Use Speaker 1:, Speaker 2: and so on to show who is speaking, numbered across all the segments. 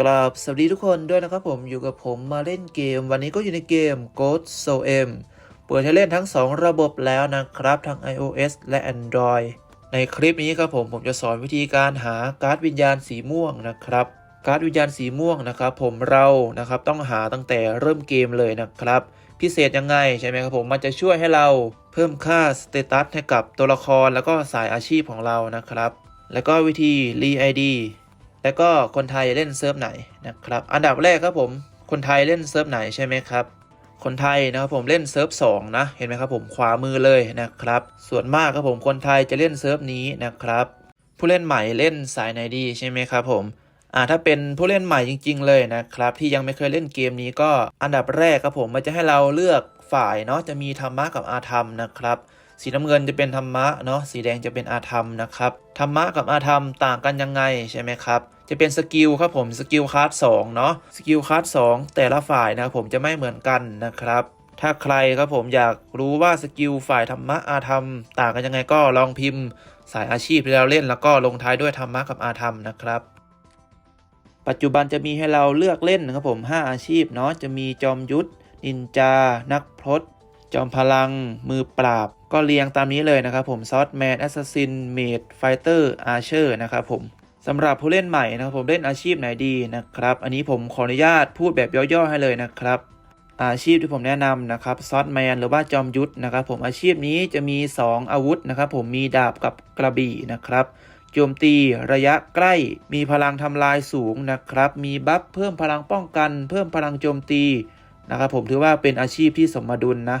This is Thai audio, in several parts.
Speaker 1: กราบสวัสดีทุกคนด้วยนะครับผมอยู่กับผมมาเล่นเกม วันนี้ก็อยู่ในเกม Ghost Soul M เปิดให้เล่นทั้ง 2 ระบบแล้วนะครับทั้ง iOS และ Android ในคลิปนี้ครับผมผมจะสอนวิธีการหาการ์ดวิญญาณสีม่วงนะครับ การ์ดวิญญาณสีม่วงนะครับผมเรานะครับต้องหาตั้งแต่เริ่มเกมเลยนะครับ พิเศษยังไงใช่ไหมครับผมมันจะช่วยให้เราเพิ่มค่าสเตตัสให้กับตัวละครแล้วก็สายอาชีพของเรานะครับ แล้วก็วิธี re ID แล้วก็คนไทยเล่นเซิร์ฟไหนนะครับ อันดับแรกครับผมคนไทยเล่นเซิร์ฟไหนใช่ไหมครับคนไทยนะครับผมเล่นเซิร์ฟ2นะเห็นไหมครับผมขวามือเลยนะครับ ส่วนมากครับผมคนไทยจะเล่นเซิร์ฟนี้นะครับ ผู้เล่นใหม่เล่นสายไหนดีใช่ไหมครับผมอ่าถ้าเป็นผู้เล่นใหม่จริง ๆ เลยนะครับ ที่ยังไม่เคยเล่นเกมนี้ก็อันดับแรกครับผมมันจะให้เราเลือกฝ่ายเนาะจะมีธรรมะกับอาธรรมนะครับ สีน้ำเงินจะเป็นธรรมะเนาะสีแดงจะเป็นอาธรรมนะครับธรรมะกับอาธรรมต่างกันยังไงใช่ไหมครับจะเป็นสกิลครับผมสกิลคลาสสองเนาะสกิลคลาสสองแต่ละฝ่ายนะครับผมจะไม่เหมือนกันนะครับถ้าใครครับผมอยากรู้ว่าสกิลฝ่ายธรรมะอาธรรม ต่างกันยังไงก็ลองพิมพ์สายอาชีพที่เราเล่นแล้วก็ลงท้ายด้วยธรรมะกับอาธรรมนะครับ ปัจจุบันจะมีให้เราเลือกเล่นนะครับผม 5 อาชีพเนาะจะมีจอมยุทธนินจา นักพรตจอมพลัง มือปราบ ก็เรียงตามนี้เลยนะครับผมซอสแมนแอสซัสซินเมดไฟเตอร์อาร์เชอร์นะครับผมสำหรับผู้เล่นใหม่นะครับผมเล่นอาชีพไหนดีนะครับ อันนี้ผมขออนุญาตพูดแบบย่อๆให้เลยนะครับ อาชีพที่ผมแนะนำนะครับซอสแมนหรือว่าจอมยุทธนะครับผมอาชีพนี้จะมี 2 อาวุธนะครับผมมีดาบกับกระบี่นะครับโจมตีระยะใกล้ มีพลังทำลายสูงนะครับ มีบัฟเพิ่มพลังป้องกัน เพิ่มพลังโจมตีนะครับผมถือว่าเป็นอาชีพที่สมดุลนะ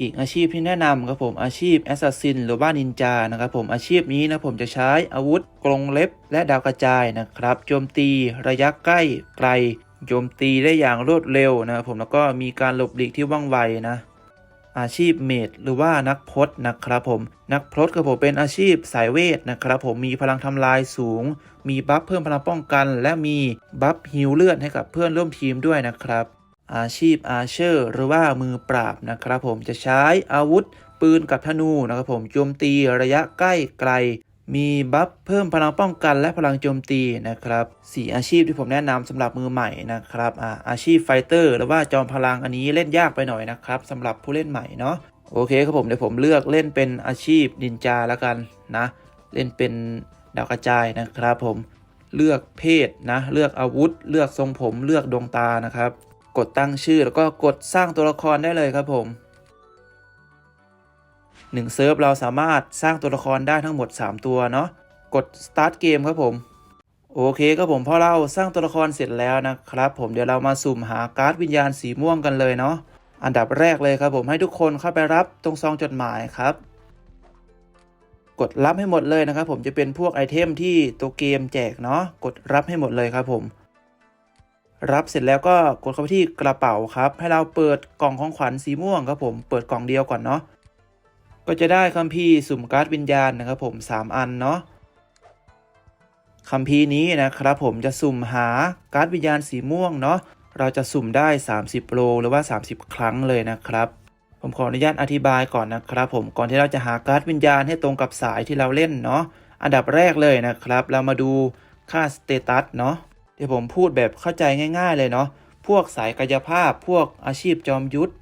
Speaker 1: อีกอาชีพที่แนะนำครับผมอาชีพแอสซัสซินหรือว่านินจานะครับผมอาชีพนี้นะผมจะใช้อาวุธกรงเล็บ และดาวกระจายนะครับโจมตีระยะใกล้ไกลโจมตีได้อย่างรวดเร็วนะครับผมแล้วก็มีการหลบหลีกที่ว่องไวนะอาชีพเมดหรือว่านักพจน์นะครับผมนักพจน์ครับผมเป็นอาชีพสายเวทนะครับผมมีพลังทำลายสูง มีบัฟเพิ่มพลังป้องกัน และมีบัฟฮิวเลือดให้กับเพื่อนร่วมทีมด้วยนะครับ อาชีพอาเชอร์ หรือว่ามือปราบนะครับผมจะใช้อาวุธปืนกับธนูนะครับผมโจมตีระยะใกล้ไกล มีบัฟเพิ่มพลังป้องกันและพลังโจมตีนะครับสี่อาชีพที่ผมแนะนำสำหรับมือใหม่นะครับอาอาชีพไฟเตอร์หรือว่าจอมพลังอันนี้เล่นยากไปหน่อยนะครับสำหรับผู้เล่นใหม่เนาะโอเคครับผมเดี๋ยวผมเลือกเล่นเป็นอาชีพนินจาแล้วกันนะ เล่นเป็นดาวกระจายนะครับผมเลือกเพศนะ เลือกอาวุธ เลือกทรงผมเลือกดวงตานะครับ กดตั้งชื่อแล้วก็กดสร้างตัวละครได้เลยครับผมหนึ่งเซิร์ฟเราสามารถสร้างตัวละครได้ทั้งหมด 3 ตัวเนาะกด start เกมครับผมโอเคครับผมพอเราสร้างตัวละครเสร็จแล้วนะครับ ผมเดี๋ยวเรามาสุ่มหาการ์ดวิญญาณสีม่วงกันเลยเนาะอันดับแรกเลยครับผมให้ทุกคนเข้าไปรับตรงซองจดหมายครับ กดรับให้หมดเลยนะครับ ผมจะเป็นพวกไอเทมที่ตัวเกมแจกเนาะกดรับให้หมดเลยครับผม รับเสร็จแล้วก็กดเข้าไปที่กระเป๋าครับ ให้เราเปิดกล่องของขวัญสีม่วงครับผมเปิดกล่องเดียวก่อนเนาะก็จะได้คัมภีร์สุ่มการ์ดวิญญาณนะครับผม 3 อันเนาะคัมภีร์นี้นะครับผมจะสุ่มหาการ์ดวิญญาณสีม่วงเนาะเราจะสุ่มได้ 30 โลหรือว่า 30 ครั้งเลยนะครับ ผมขออนุญาตอธิบายก่อนนะครับผมก่อนที่เราจะหาการ์ดวิญญาณให้ตรงกับสายที่เราเล่นเนาะอันดับแรกเลยนะครับ เรามาดูค่าสเตตัสเนาะ เดี๋ยวผมพูดแบบเข้าใจง่าย ๆ เลยเนาะ พวกสายกายภาพ พวกอาชีพจอมยุทธ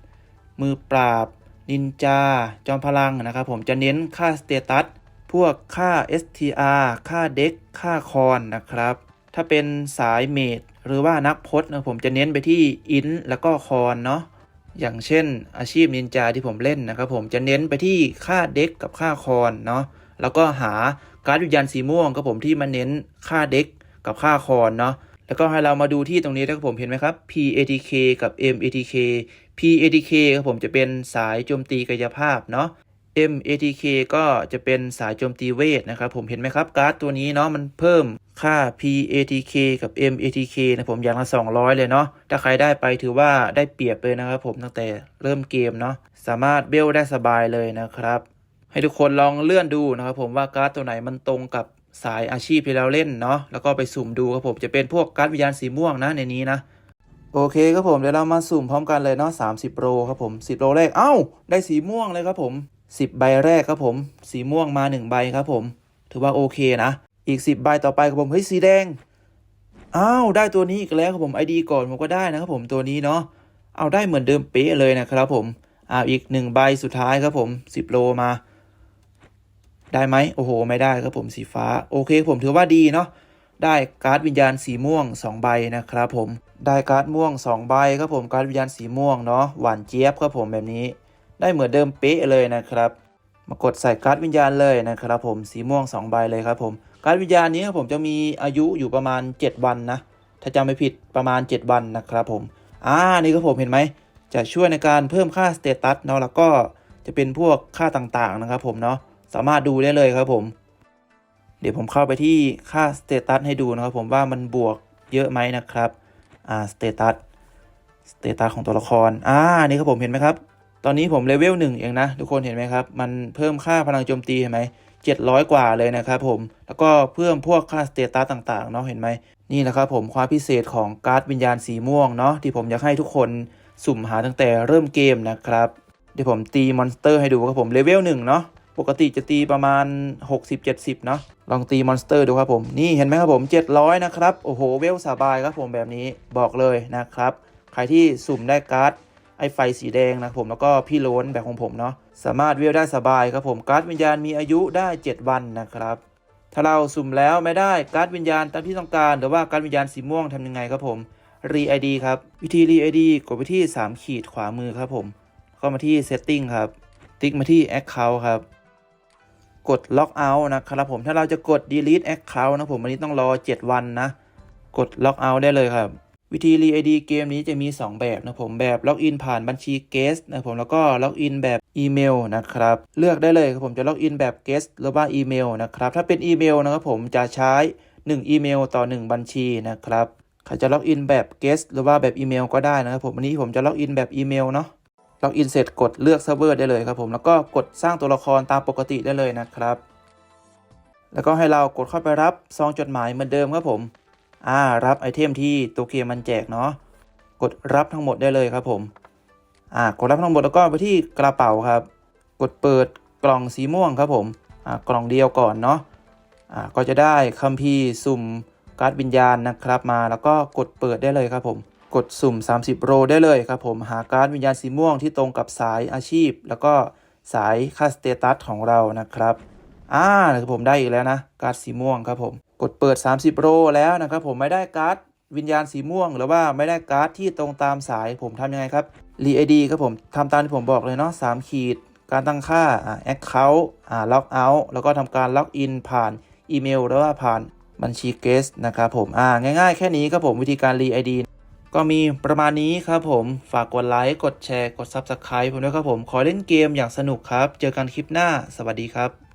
Speaker 1: มือปราบ นินจา จอมพลังนะครับผมจะเน้นค่าสเตตัส พวกค่า STR ค่าเด็กค่าคอนนะครับ ถ้าเป็นสายเมดหรือว่านักพจน์นะผมจะเน้นไปที่อินแล้วก็คอนเนาะ อย่างเช่น อาชีพนินจาที่ผมเล่นนะครับผมจะเน้นไปที่ค่าเด็กกับค่าคอนเนาะ แล้วก็หาการ์ดวิญญาณสีม่วงครับผมที่มันเน้นค่าเด็ก กับค่าคอนเนาะแล้วก็ให้เรามาดูที่ตรงนี้นะครับผมเห็นไหมครับ PATK กับ MATK PATK ครับผมจะเป็นสายโจมตีกายภาพเนาะ MATK ก็จะเป็นสายโจมตีเวทนะครับผมเห็นไหมครับการ์ดตัวนี้เนาะมันเพิ่มค่า PATK กับ MATK นะผมอย่างละ 200 เลยเนาะถ้าใครได้ไปถือว่าได้เปรียบเลยนะครับผมตั้งแต่เริ่มเกมเนาะสามารถเบลได้สบายเลยนะครับ ให้ทุกคนลองเลื่อนดูนะครับผมว่าการ์ดตัวไหนมันตรงกับ สายอาชีพที่เราเล่นเนาะแล้วก็ไปสุ่มดูครับผมจะเป็นพวกการ์ดวิญญาณสีม่วงนะในนี้นะ โอเคครับผมเดี๋ยวเรามาสุ่มพร้อมกันเลยเนาะ30โรครับผม10โรแรกเอ้า ได้สีม่วงเลยครับผม10ใบแรกครับผม สีม่วงมา1ใบครับผม ถือว่าโอเคนะ อีก10ใบต่อไปครับผมเฮ้ยสีแดงอ้าวได้ตัวนี้อีกแล้วครับผม ID ก่อนผมก็ได้นะครับผมตัวนี้เนาะเอาได้เหมือนเดิมเป๊ะเลยนะครับผมอ้าวอีก1ใบสุดท้ายครับผม10โลมา ได้ไหมโอ้โห ไม่ได้ครับผมสีฟ้า โอเค ผมถือว่าดีเนาะได้การ์ดวิญญาณสีม่วง 2 ใบนะครับผมได้การ์ดม่วง 2 ใบครับผมการ์ดวิญญาณสีม่วงเนาะหวานเจี๊ยบครับผมแบบนี้ ได้เหมือนเดิมเป๊ะเลยนะครับ มากดใส่การ์ดวิญญาณเลยนะครับผมสีม่วง 2 ใบเลยครับผมการ์ดวิญญาณนี้ครับผมจะมีอายุอยู่ประมาณ 7 วันนะถ้าจำไม่ผิดประมาณ 7 วันนะครับผมอ่านี่ครับผมเห็นไหมจะช่วยในการเพิ่มค่าสเตตัสเนาะแล้วก็จะเป็นพวกค่าต่างๆนะครับผมเนาะ สามารถดูได้เลยครับผม เดี๋ยวผมเข้าไปที่ค่าสเตตัสให้ดูนะครับผมว่ามันบวกเยอะไหมนะครับ อ่าสเตตัสสเตตัสของตัวละคร อ่า นี่ครับผมเห็นไหมครับ ตอนนี้ผมเลเวลหนึ่งเองนะ ทุกคนเห็นไหมครับ มันเพิ่มค่าพลังโจมตีเห็นไหมเจ็ดร้อยกว่าเลยนะครับผม แล้วก็เพิ่มพวกค่าสเตตัสต่างๆเนาะ เห็นไหม นี่แหละครับผมความพิเศษของการ์ดวิญญาณสีม่วงเนาะที่ผมอยากให้ทุกคนสุ่มหาตั้งแต่เริ่มเกมนะครับ เดี๋ยวผมตีมอนสเตอร์ให้ดูครับผมเลเวลหนึ่งเนาะ ปกติจะตีประมาณ 60-70 เนาะลองตีมอนสเตอร์ดูครับผม นี่เห็นไหมครับผม 700 นะครับ โอ้โห เวลสบายครับผมแบบนี้บอกเลยนะครับ ใครที่สุ่มได้การ์ดไอไฟสีแดงนะผมแล้วก็พี่โลนแบบของผมเนาะสามารถเวลได้สบายครับผมการ์ดวิญญาณมีอายุได้ 7 วันนะครับ ถ้าเราสุ่มแล้วไม่ได้การ์ดวิญญาณตามที่ต้องการหรือว่าการ์ดวิญญาณสีม่วงทำยังไงครับผมรีไอดีครับ วิธีรีไอดีกดไปที่ 3 ขีดขวามือครับผม เข้ามาที่ setting ครับ ติ๊กมาที่ account ครับ กดล็อกเอาท์นะครับผมถ้าเราจะกด delete account นะผมอันนี้ต้องรอ 7 วันนะ กดล็อกเอาท์ได้เลยครับ วิธี re ID เกมนี้จะมี 2 แบบนะผมแบบล็อกอินผ่านบัญชี guest นะผมแล้วก็ล็อกอินแบบอีเมลนะครับ เลือกได้เลยครับผมจะล็อกอินแบบ guest หรือว่าอีเมลนะครับ ถ้าเป็นอีเมลนะครับผมจะใช้ 1 อีเมลต่อ 1 บัญชีนะครับใครจะล็อกอินแบบ guest หรือว่าแบบอีเมลก็ได้นะครับผมอันนี้ผมจะล็อกอินแบบอีเมลเนาะ ล็อกอินเสร็จกดเลือกเซิร์ฟเวอร์ได้เลยครับผมแล้วก็กดสร้างตัวละครตามปกติได้เลยนะครับ แล้วก็ให้เรากดเข้าไปรับซองจดหมายเหมือนเดิมครับผมอ่ารับไอเทมที่ตัวเกมมันแจกเนาะกดรับทั้งหมดได้เลยครับผมอ่ากดรับทั้งหมดแล้วก็ไปที่กระเป๋าครับ กดเปิดกล่องสีม่วงครับผมอ่ากล่องเดียวก่อนเนาะอ่าก็จะได้คัมภีร์สุ่มการ์ดวิญญาณนะครับมาแล้วก็กดเปิดได้เลยครับผม กดสุ่ม 30 โรได้เลยครับผมหาการ์ดวิญญาณสีม่วงที่ตรงกับสายอาชีพ แล้วก็สายค่าสเตตัสของเรานะครับอ่าคือผมได้อีกแล้วนะการ์ดสีม่วงครับผมกดเปิด 30 โรแล้วนะครับผมไม่ได้การ์ดวิญญาณสีม่วง หรือว่าไม่ได้การ์ดที่ตรงตามสายผมทำยังไงครับรีไอดีครับผมทำตามที่ผมบอกเลยเนาะ3ขีด การตั้งค่าอ่าแอคเคาท์อ่าล็อกเอาท์แล้วก็ทำการล็อกอินผ่านอีเมลหรือว่าผ่านบัญชีเกสนะครับผมอ่าง่ายๆ แค่นี้ครับผมวิธีการรีไอดี ก็มีประมาณนี้ครับผม ฝากกดไลค์ กดแชร์ กด Subscribe ผมด้วยครับผม ขอเล่นเกมอย่างสนุกครับ เจอกันคลิปหน้า สวัสดีครับ